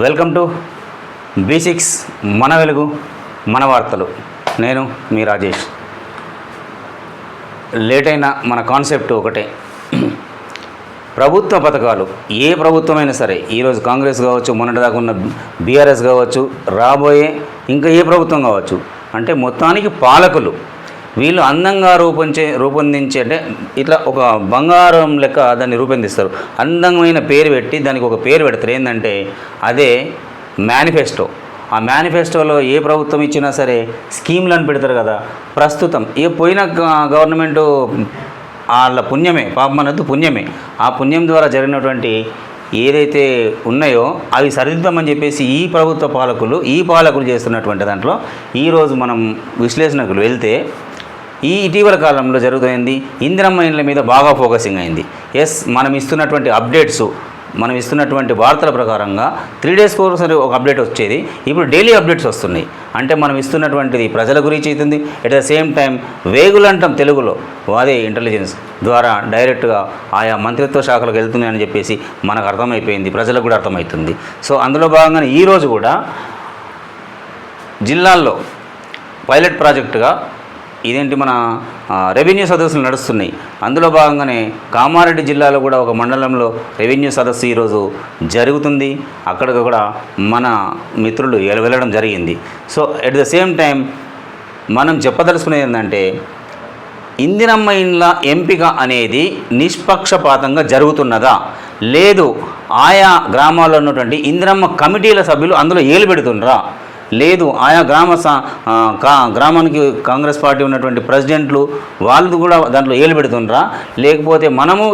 Welcome to B six మన వెలుగు మన వార్తలు. నేను మీ రాజేష్. లేట్ అయిన మన కాన్సెప్ట్ ఒకటే. ప్రభుత్వ పథకాలు ఏ ప్రభుత్వమైనా సరే ఈరోజు కాంగ్రెస్ కావచ్చు మొన్నటిదాకా ఉన్న బీఆర్ఎస్ కావచ్చు రాబోయే ఇంకా ఏ ప్రభుత్వం కావచ్చు అంటే మొత్తానికి పాలకులు వీళ్ళు అందంగా రూపొంచే రూపొందించే అంటే ఇట్లా ఒక బంగారం లెక్క దాన్ని రూపొందిస్తారు. అందమైన పేరు పెట్టి దానికి ఒక పేరు పెడతారు. ఏంటంటే అదే మేనిఫెస్టో ఆ మేనిఫెస్టోలో ఏ ప్రభుత్వం ఇచ్చినా సరే స్కీమ్లు అని పెడతారు కదా. ప్రస్తుతం ఏ పోయిన గవర్నమెంటు వాళ్ళ పుణ్యమే పాపం పుణ్యమే. ఆ పుణ్యం ద్వారా జరిగినటువంటి ఏదైతే ఉన్నాయో అవి సరిదిద్దామని చెప్పేసి ఈ ప్రభుత్వ పాలకులు ఈ పాలకులు చేస్తున్నటువంటి దాంట్లో ఈరోజు మనం విశ్లేషణకులు వెళ్తే ఈ ఇటీవల కాలంలో జరుగుతుంది ఇందిరమ్మ ఇండ్ల మీద బాగా ఫోకసింగ్ అయింది. ఎస్ మనం ఇస్తున్నటువంటి అప్డేట్స్ మనం ఇస్తున్నటువంటి వార్తల ప్రకారంగా త్రీ డేస్ ఒకసారి ఒక అప్డేట్ వచ్చేది. ఇప్పుడు డైలీ అప్డేట్స్ వస్తున్నాయి. అంటే మనం ఇస్తున్నటువంటిది ప్రజల గురించి అవుతుంది. ఎట్ ద సేమ్ టైం వేగులంటాం తెలుగులో వాదే ఇంటెలిజెన్స్ ద్వారా డైరెక్ట్గా ఆయా మంత్రిత్వ శాఖలకు వెళ్తున్నాయని చెప్పేసి మనకు అర్థమైపోయింది. ప్రజలకు కూడా అర్థమవుతుంది సో అందులో భాగంగానే ఈరోజు కూడా జిల్లాల్లో పైలట్ ప్రాజెక్టుగా ఇదేంటి మన రెవెన్యూ సదస్సులు నడుస్తున్నాయి. అందులో భాగంగానే కామారెడ్డి జిల్లాలో కూడా ఒక మండలంలో రెవెన్యూ సదస్సు ఈరోజు జరుగుతుంది. అక్కడికి కూడా మన మిత్రులు వెళ్ళడం జరిగింది. So at the same time మనం చెప్పదలుచుకునేది ఏంటంటే ఇందిరమ్మ ఇండ్ల ఎంపిక అనేది నిష్పక్షపాతంగా జరుగుతున్నదా? లేదు ఆయా గ్రామాల్లో ఉన్నటువంటి ఇందిరమ్మ కమిటీల సభ్యులు అందులో ఏలు పెడుతుండ్రా? లేదు. ఆయా గ్రామ స- కా గ్రామానికి కాంగ్రెస్ పార్టీ ఉన్నటువంటి ప్రెసిడెంట్లు వాళ్ళు కూడా దాంట్లో ఏలు పెడుతుండ్రా? లేకపోతే మనము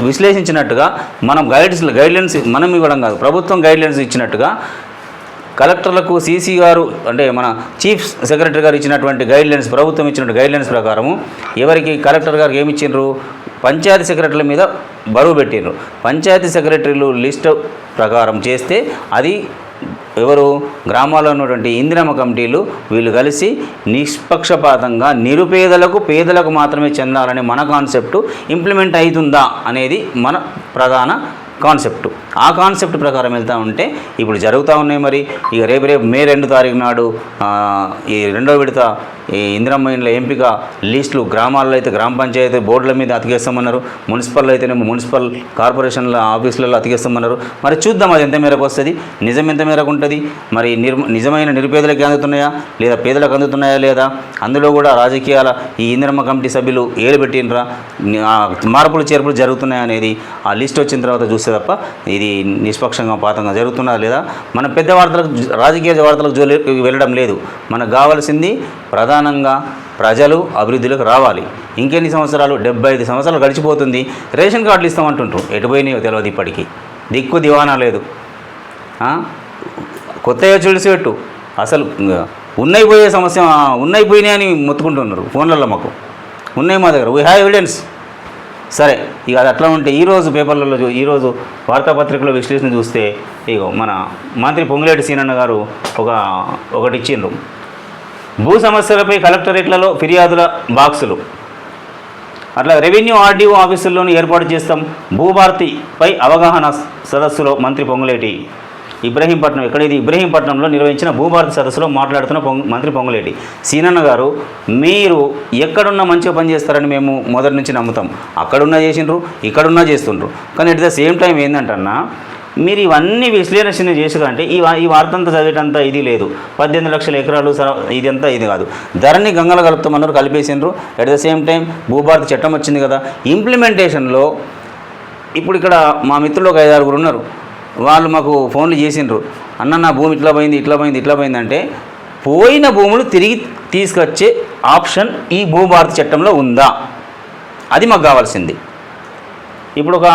విశ్లేషించినట్టుగా మనం గైడ్స్ గైడ్లైన్స్ మనం ఇవ్వడం కాదు ప్రభుత్వం గైడ్లైన్స్ ఇచ్చినట్టుగా కలెక్టర్లకు సీసీ గారు అంటే మన చీఫ్ సెక్రటరీ గారు ఇచ్చినటువంటి గైడ్లైన్స్ ప్రభుత్వం ఇచ్చినటువంటి గైడ్లైన్స్ ప్రకారము ఎవరికి కలెక్టర్ గారికి ఏమి ఇచ్చిండ్రు? పంచాయతీ సెక్రటరీల మీద బరువు పెట్టిండ్రు. పంచాయతీ సెక్రటరీలు లిస్ట్ ప్రకారం చేస్తే అది ఎవరు? గ్రామాల్లో ఉన్నటువంటి ఇందిరమ్మ కమిటీలు వీళ్ళు కలిసి నిష్పక్షపాతంగా నిరుపేదలకు పేదలకు మాత్రమే చెందాలనే మన కాన్సెప్టు ఇంప్లిమెంట్ అవుతుందా అనేది మన ప్రధాన కాన్సెప్టు ఆ కాన్సెప్ట్ ప్రకారం వెళ్తూ ఉంటే ఇప్పుడు జరుగుతూ ఉన్నాయి మరి. ఇక రేపు రేపు మే రెండు తారీఖు నాడు ఈ రెండో విడత ఈ ఇందిరమ్మ ఇండ్ల ఎంపిక లిస్టులు గ్రామాల్లో అయితే గ్రామ పంచాయతీ బోర్డుల మీద అతికేస్తామన్నారు. మున్సిపల్ అయితేనేమో మున్సిపల్ కార్పొరేషన్ల ఆఫీసులలో అతికేస్తామన్నారు. మరి చూద్దాం అది ఎంత మేరకు వస్తుంది నిజం ఎంత మేరకు ఉంటుంది మరి నిర్ నిజమైన నిరుపేదలకు అందుతున్నాయా లేదా పేదలకు అందుతున్నాయా లేదా అందులో కూడా రాజకీయాల ఈ ఇందిరమ్మ కమిటీ సభ్యులు ఏలు పెట్టినరా మార్పులు చేర్పులు జరుగుతున్నాయా అనేది ఆ లిస్ట్ వచ్చిన తర్వాత చూస్తే తప్ప ఇది ఇది నిష్పక్షంగా పాతంగా జరుగుతున్నా లేదా మన పెద్ద వార్తలకు రాజకీయ వార్తలకు జోలి వెళ్ళడం లేదు. మనకు కావాల్సింది ప్రధానంగా ప్రజలు అభివృద్ధిలోకి రావాలి. ఇంకెన్ని సంవత్సరాలు? డెబ్బై ఐదు సంవత్సరాలు గడిచిపోతుంది. రేషన్ కార్డులు ఇస్తామంటుంటారు ఎటు పోయినాయో తెలియదు ఇప్పటికీ. దిక్కు దివానా లేదు. ఆ? కొత్తగా చూసిపెట్టు అసలు ఉన్నైపోయే సమస్య ఉన్నాయి పోయినాయి అని మొత్తుకుంటున్నారు ఫోన్లలో మాకు. ఉన్నాయి మా దగ్గర. వీ హ్యావ్ ఎవిడెన్స్ సరే ఇక అది అట్లా ఉంటే ఈరోజు పేపర్లలో చూ- ఈరోజు వార్తాపత్రికలో విశ్లేషణ చూస్తే ఇగో మన మంత్రి పొంగులేటి సీనన్న గారు ఒక ఒకటి ఇచ్చిండ్రు. భూ సమస్యలపై కలెక్టరేట్లలో ఫిర్యాదుల బాక్సులు. అట్లా రెవెన్యూ ఆర్డీఓ ఆఫీసుల్లోనూ ఏర్పాటు చేస్తాం భూభారతిపై అవగాహన సదస్సులో మంత్రి పొంగులేటి ఇబ్రహీంపట్నం ఎక్కడ ఇది ఇబ్రహీంపట్నంలో నిర్వహించిన భూభారతి సదస్సులో మాట్లాడుతున్న పొంగు మంత్రి పొంగులేటి సీనన్న గారు మీరు ఎక్కడున్నా మంచిగా పనిచేస్తారని మేము మొదటి నుంచి నమ్ముతాం. అక్కడున్నా చేసిండ్రు ఇక్కడున్నా చేస్తుండ్రు. కానీ అట్ ద సేమ్ టైం ఏంటంటన్నా మీరు ఇవన్నీ విశ్లేషణ చేసుకుంటే ఈ ఈ వార్త అంతా చదివేటంత ఇది లేదు. పద్దెనిమిది లక్షల ఎకరాలు సర- ఇది అంతా ఇది కాదు. ధరని గంగలు కలుపుతామన్నారు కలిపేసిండ్రు. అట్ ద సేమ్ టైం భూభారత చట్టం వచ్చింది కదా. ఇంప్లిమెంటేషన్లో ఇప్పుడు ఇక్కడ మా మిత్రులు ఒక ఐదారుగురు ఉన్నారు. వాళ్ళు మాకు ఫోన్లు చేసిండ్రు. అన్న నా భూమి ఇట్లా పోయింది ఇట్లా పోయింది ఇట్లా పోయింది అంటే పోయిన భూములు తిరిగి తీసుకొచ్చే ఆప్షన్ ఈ భూభారతి చట్టంలో ఉందా? అది మాకు కావాల్సింది. ఇప్పుడు ఒక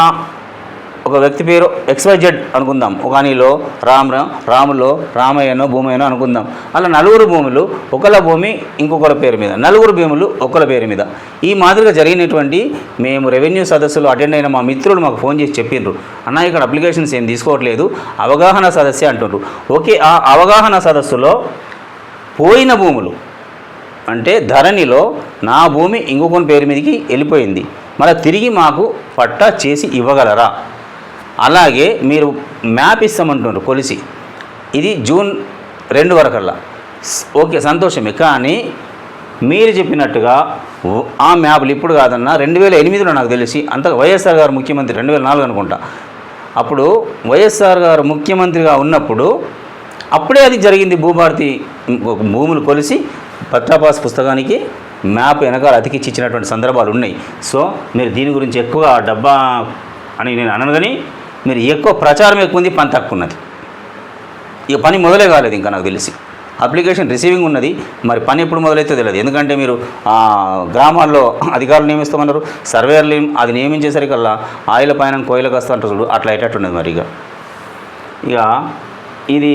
ఒక వ్యక్తి పేరు ఎక్స్వైజెడ్ అనుకుందాం. ఒకనిలో రామ రామ్ రాములో రామయ్యనో భూమయ్యనో అనుకుందాం. అలా నలుగురు భూములు ఒకళ్ళ భూమి ఇంకొకరి పేరు మీద. నలుగురు భూములు ఒకళ్ళ పేరు మీద. ఈ మాదిరిగా జరిగినటువంటి మేము రెవెన్యూ సదస్సులో అటెండ్ అయిన మా మిత్రులు మాకు ఫోన్ చేసి చెప్పిండ్రు. అన్న ఇక్కడ అప్లికేషన్స్ ఏం తీసుకోవట్లేదు. అవగాహన సదస్సే అంటుండ్రు. ఓకే ఆ అవగాహన సదస్సులో పోయిన భూములు అంటే ధరణిలో నా భూమి ఇంకొకరి పేరు మీదకి వెళ్ళిపోయింది. మళ్ళీ తిరిగి మాకు పట్టా చేసి ఇవ్వగలరా? అలాగే మీరు మ్యాప్ ఇస్తామంటున్నారు కొలిసి ఇది జూన్ రెండు వరకల్లా. ఓకే సంతోషమే. కానీ మీరు చెప్పినట్టుగా ఆ మ్యాప్లు ఇప్పుడు కాదన్నా రెండు వేల ఎనిమిదిలో నాకు తెలిసి అంత వైఎస్ఆర్ గారు ముఖ్యమంత్రి రెండు వేల నాలుగు అనుకుంటా. అప్పుడు వైఎస్ఆర్ గారు ముఖ్యమంత్రిగా ఉన్నప్పుడు అప్పుడే అది జరిగింది భూభారతి భూములు కొలిసి పత్రాపాస్ పుస్తకానికి మ్యాప్ వెనకాల అతికిచ్చి ఇచ్చినటువంటి సందర్భాలు ఉన్నాయి. సో మీరు దీని గురించి ఎక్కువ డబ్బా అని నేను అనను కానీ మీరు ఎక్కువ ప్రచారం ఎక్కువ ఉంది పని తక్కువ ఉన్నది. ఇక పని మొదలే కాలేదు ఇంకా నాకు తెలిసి. అప్లికేషన్ రిసీవింగ్ ఉన్నది మరి పని ఎప్పుడు మొదలైతే తెలియదు. ఎందుకంటే మీరు ఆ, గ్రామాల్లో అధికారులు నియమిస్తామన్నారు సర్వేయర్లు అది నియమించేసరికల్లా ఆయిల పైన కోయిలకు వస్తా అంటారు చూడు అట్లా అయ్యేటట్టున్నది మరి ఇక. ఇక ఇది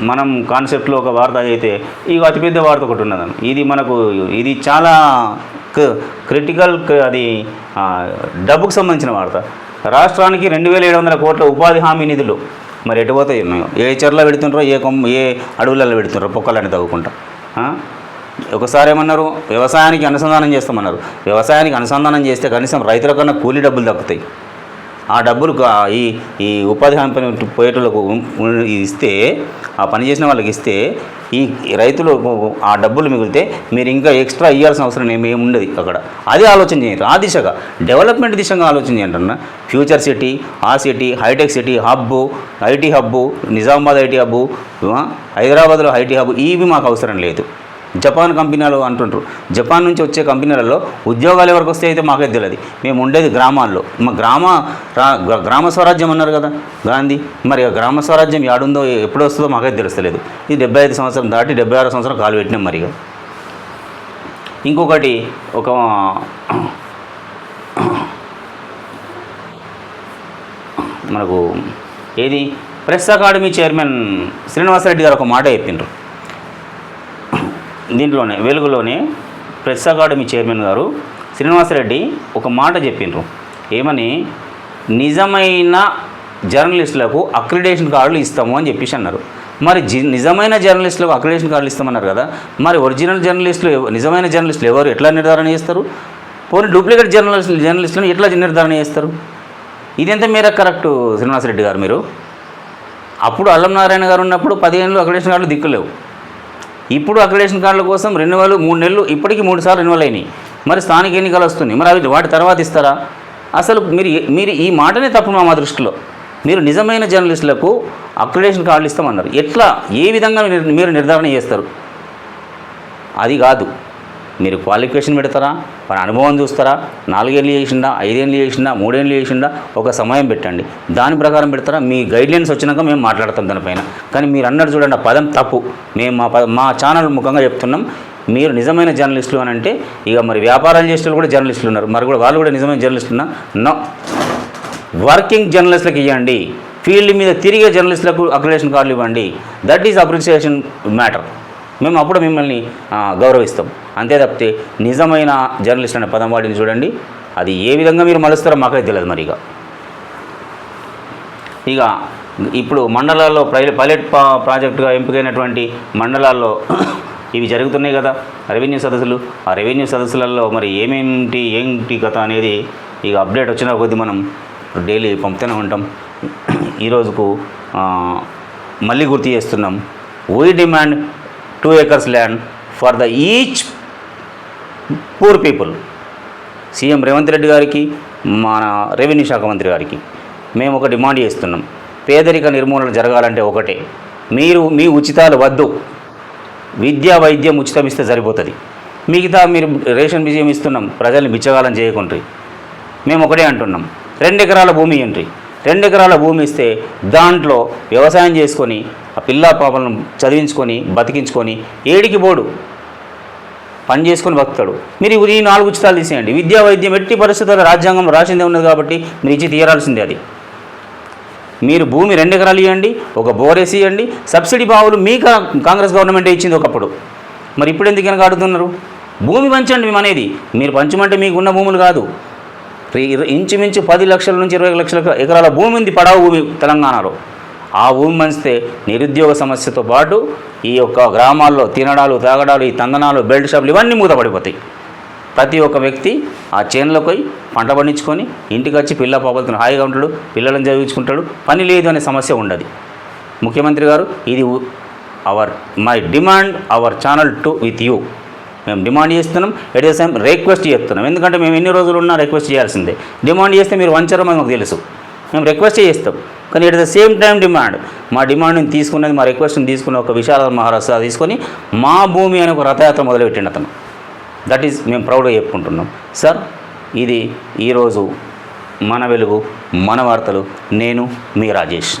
మనం కాన్సెప్ట్లో ఒక వార్త అయితే ఇక అతిపెద్ద వార్త ఒకటి ఉన్నదని ఇది మనకు ఇది చాలా క్రిటికల్ అది డబ్బుకు సంబంధించిన వార్త. రాష్ట్రానికి రెండు వేల ఏడు వందల కోట్ల ఉపాధి హామీ నిధులు. మరి ఎటు పోతాయి? ఉన్నాయో ఏ చెర్లో పెడుతుంటారో ఏ కొమ్మ ఏ అడవులలో పెడుతుంటారో పొక్కలని తవ్వుకుంటా. ఒకసారి ఏమన్నారు? వ్యవసాయానికి అనుసంధానం చేస్తామన్నారు. వ్యవసాయానికి అనుసంధానం చేస్తే కనీసం రైతుల కన్నా కూలీ డబ్బులు దక్కుతాయి ఆ డబ్బులు కా- ఈ ఈ ఉపాధి హామీ పని పోయేటోళ్ళకు ఇస్తే ఆ పని చేసిన వాళ్ళకి ఇస్తే ఈ రైతులు ఆ డబ్బులు మిగిలితే మీరు ఇంకా ఎక్స్ట్రా ఇవ్వాల్సిన అవసరం ఏమి ఉండదు అక్కడ. అది ఆలోచన చేయండి. ఆ దిశగా డెవలప్మెంట్ దిశగా ఆలోచన చేయండి అన్న. ఫ్యూచర్ సిటీ ఆ city hitech city hub IT hub Nizamabad IT hub హైదరాబాద్లో ఐటీ హబ్బు ఇవి మాకు అవసరం లేదు. జపాన్ కంపెనీలు అంటుంటారు జపాన్ నుంచి వచ్చే కంపెనీలలో ఉద్యోగాలు ఎవరికి వస్తే అయితే మాకే తెలియదు. మేము ఉండేది గ్రామాల్లో. మా గ్రామ రా- గ్రామ స్వరాజ్యం అన్నారు కదా గాంధీ. మరి ఆ గ్రామ స్వరాజ్యం యాడుందో ఎప్పుడు వస్తుందో మాకైతే తెలుస్తలేదు. ఇది డెబ్బై ఐదు సంవత్సరం దాటి డెబ్బై ఆరు సంవత్సరం కాలు పెట్టినాం మరి ఇక. ఇంకొకటి ఒక మనకు ఏది? ప్రెస్ అకాడమీ చైర్మన్ శ్రీనివాసరెడ్డి గారు ఒక మాట చెప్పిండ్రు. దీంట్లోనే వెలుగులోనే ప్రెస్ అకాడమీ చైర్మన్ గారు శ్రీనివాసరెడ్డి ఒక మాట చెప్పిండ్రు. ఏమని? నిజమైన జర్నలిస్టులకు అక్రిడేషన్ కార్డులు ఇస్తాము అని చెప్పేసి అన్నారు. మరి జి నిజమైన జర్నలిస్టులకు అక్రిడేషన్ కార్డులు ఇస్తామన్నారు కదా మరి ఒరిజినల్ జర్నలిస్టులు నిజమైన జర్నలిస్టులు ఎవరు ఎట్లా నిర్ధారణ చేస్తారు? పోనీ డూప్లికేట్ జర్నలిస్ట్ జర్నలిస్టులను ఎట్లా నిర్ధారణ చేస్తారు? ఇదెంత మేర కరెక్ట్ శ్రీనివాసరెడ్డి గారు మీరు? అప్పుడు అల్లం నారాయణ గారు ఉన్నప్పుడు పదిహేనులో అక్రిడేషన్ కార్డులు దిక్కులేవు. ఇప్పుడు అక్రిడేషన్ కార్డుల కోసం రెన్యువల్ మూడు నెలలు ఇప్పటికి మూడు సార్లు రెన్యువల్ అయినాయి. మరి స్థానిక ఎన్నికలు వస్తున్నాయి. మరి అవి వాటి తర్వాత ఇస్తారా? అసలు మీరు మీరు ఈ మాటనే తప్పు మా దృష్టిలో. మీరు నిజమైన జర్నలిస్టులకు అక్రిడేషన్ కార్డులు ఇస్తామన్నారు. ఎట్లా? ఏ విధంగా మీరు నిర్ధారణ చేస్తారు? అది కాదు. మీరు క్వాలిఫికేషన్ పెడతారా? మన అనుభవం చూస్తారా? నాలుగేళ్ళు చేసిండా? ఐదేళ్ళు చేసిండా? మూడేళ్ళు చేసిండా? ఒక సమయం పెట్టండి. దాని ప్రకారం పెడతారా? మీ గైడ్లైన్స్ వచ్చినాక మేము మాట్లాడతాం దానిపైన. కానీ మీరు అన్నట్టు చూడండి ఆ పదం తప్పు. మేము మా పద మా ఛానల్ ముఖంగా చెప్తున్నాం. మీరు నిజమైన జర్నలిస్టులు అని అంటే ఇక మరి వ్యాపారాలు చేసే వాళ్ళు కూడా జర్నలిస్టులు ఉన్నారు. మరి కూడా వాళ్ళు కూడా నిజమైన జర్నలిస్టులు నో. వర్కింగ్ జర్నలిస్టులకు ఇవ్వండి ఫీల్డ్ మీద తిరిగే జర్నలిస్టులకు అక్రిడేషన్ కార్డులు ఇవ్వండి. దట్ ఈజ్ అప్రిసియేషన్ మ్యాటర్ మేము అప్పుడు మిమ్మల్ని గౌరవిస్తాం. అంతే తప్పితే నిజమైన జర్నలిస్ట్ అనే పదం వాడిని చూడండి. అది ఏ విధంగా మీరు మలుస్తారో మాకైతే తెలియదు మరి ఇక. ఇక ఇప్పుడు మండలాల్లో పైల పైలట్ ప్రాజెక్టుగా ఎంపికైనటువంటి మండలాల్లో ఇవి జరుగుతున్నాయి కదా. రెవెన్యూ సదస్సులు. ఆ రెవెన్యూ సదస్సులలో మరి ఏమేంటి ఏంటి కథ అనేది ఇక అప్డేట్ వచ్చిన కొద్దీ మనం డైలీ పంపుతూనే ఉంటాం. ఈరోజుకు మళ్ళీ గుర్తు చేస్తున్నాం. We demand two acres land for the each poor people CM Revanth Reddy గారికి మన రెవెన్యూ శాఖ మంత్రి గారికి మేము ఒక డిమాండ్ చేస్తున్నాం. పేదరిక నిర్మూలన జరగాలంటే ఒకటే. మీరు మీ ఉచితాలు వద్దు. విద్య వైద్యం ఉచితం ఇస్తే సరిపోతుంది. మిగతా మీరు రేషన్ బియ్యం ఇస్తున్నాం. ప్రజల్ని బిచ్చగాలం చేయకుండ్రి మేము ఒకటే అంటున్నాం. రెండు ఎకరాల భూమి ఏంటి రెండు ఎకరాల భూమి ఇస్తే దాంట్లో వ్యవసాయం చేసుకొని ఆ పిల్ల పాపలను చదివించుకొని బతికించుకొని ఏడికి పోడు. పని చేసుకొని బతుకుతాడు. మీరు ఈ నాలుగు ఉచితాలు తీసేయండి. విద్యా వైద్యం ఎట్టి పరిస్థితుల్లో రాజ్యాంగం రాసిందే ఉన్నది కాబట్టి మీరు ఇచ్చి తీరాల్సిందే అది. మీరు భూమి రెండు ఎకరాలు ఇవ్వండి ఒక బోరేసి ఇవ్వండి సబ్సిడీ బావులు మీ కా- కాంగ్రెస్ గవర్నమెంటే ఇచ్చింది ఒకప్పుడు. మరి ఇప్పుడు ఎందుకు వెనక ఆడుతున్నారు? భూమి పంచండి మేము అనేది. మీరు పంచమంటే మీకు ఉన్న భూములు కాదు. ఇంచుమించు పది లక్షల నుంచి ఇరవై లక్షల ఎకరాల భూమి ఉంది పడవ భూమి తెలంగాణలో. ఆ భూమి మంచితే నిరుద్యోగ సమస్యతో పాటు ఈ యొక్క గ్రామాల్లో తినడాలు తాగడాలు ఈ తందనాలు బెల్ట్ షాపులు ఇవన్నీ మూతపడిపోతాయి. ప్రతి ఒక్క వ్యక్తి ఆ చేనులకు పోయి పంట పండించుకొని ఇంటికి వచ్చి పిల్ల పాపలతో హాయిగా ఉంటాడు పిల్లలను చదివించుకుంటాడు పని లేదు అనే సమస్య ఉండదు. ముఖ్యమంత్రి గారు ఇది our my demand our channel to with you. మేము డిమాండ్ చేస్తున్నాం. ఎట్ ద సేమ్ రిక్వెస్ట్ చేస్తున్నాం. ఎందుకంటే మేము ఎన్ని రోజులు ఉన్నా రిక్వెస్ట్ చేయాల్సిందే. డిమాండ్ చేస్తే మీరు వంచరని మాకు తెలుసు. మేము రిక్వెస్ట్ చేస్తాం. కానీ at the same time demand మా డిమాండ్ని తీసుకున్నది మా రిక్వెస్ట్ని తీసుకున్న ఒక విశాల మహారాజ్ తీసుకొని మా భూమి అని ఒక రథయాత్ర మొదలుపెట్టిండు అతను. దట్ ఈజ్ మేము ప్రౌడ్గా చెప్పుకుంటున్నాం. సార్ ఇది ఈరోజు మన వెలుగు మన వార్తలు నేను మీ రాజేష్.